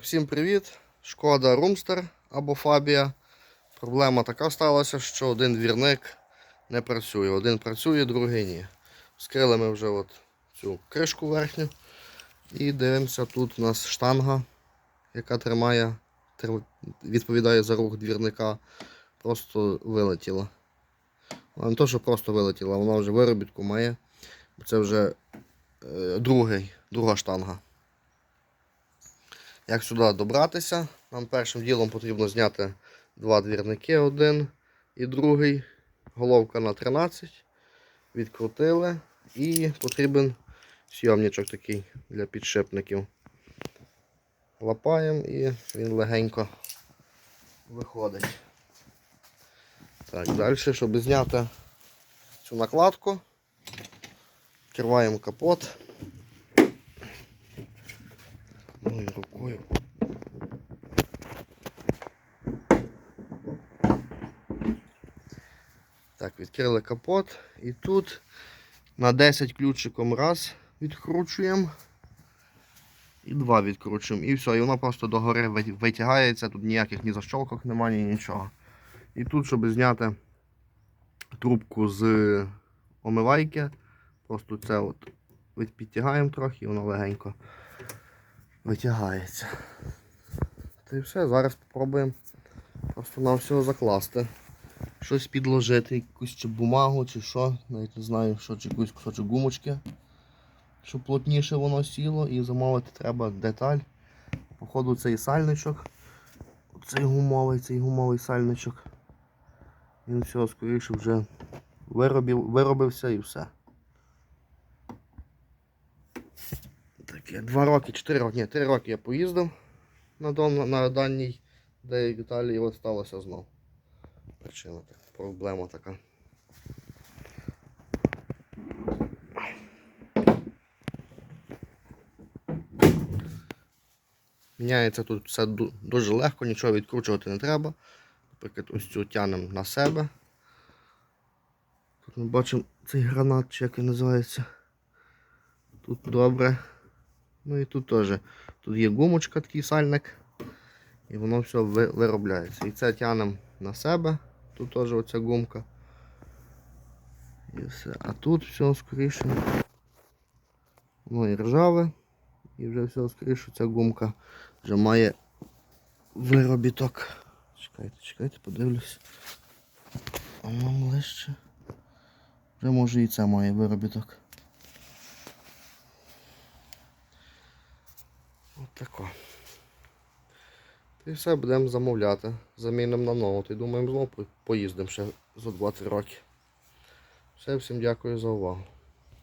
Всім привіт! Шкода Румстер або Фабія. Проблема така сталася, що один двірник не працює. Один працює, другий ні. Вскрили ми вже от цю кришку верхню. І дивимося, тут у нас штанга, яка тримає, відповідає за рух двірника, просто вилетіла. Вона не то, що просто вилетіла, вона вже виробітку має. Це вже е, другий, друга штанга. Як сюди добратися? Нам першим ділом потрібно зняти два двірники, один і другий. Головка на 13. Відкрутили. І потрібен сйомничок такий для підшипників. Лапаємо і він легенько виходить. Так, далі, щоб зняти цю накладку, відкриваємо капот. Ну і рукою. Так, відкрили капот і тут на 10 ключиком раз відкручуємо. І два відкручуємо. І все, і воно просто догори ви- витягається, тут ніяких ні защолкок немає, ні нічого. І тут, щоб зняти трубку з омивайки, просто це от підтягаємо трохи і воно легенько витягається. Та і все, зараз спробуємо просто на все закласти. Щось підложити, якусь чи бумагу, чи що, навіть не знаю, що, чи якийсь кусочок гумочки, щоб плотніше воно сіло і замовити треба деталь. Походу цей сальничок, цей гумовий, цей гумовий сальничок. Він все, скоріше вже виробив, виробився і все. Таке, два роки, чотири роки, ні, три роки я поїздив на, дон, на даній, де і Віталій, і от сталося знов. Така, проблема така. Міняється тут все дуже легко, нічого відкручувати не треба. Наприклад, ось цю тянемо на себе. Тут ми бачимо цей гранат, чи як він називається. Тут добре. Ну і тут теж. Тут є гумочка, такий сальник. І воно все виробляється. І це тягнемо на себе. Тут теж оця гумка. І все. А тут все скоріше. Воно і ржаве. І вже все скоріше ця гумка вже має виробіток. Чекайте, чекайте, подивлюсь. А ближче. Вже може і це має виробіток. От тако. І все будемо замовляти. Замінимо на нову. І думаємо знову поїздимо ще за 20 років. Все, всім дякую за увагу.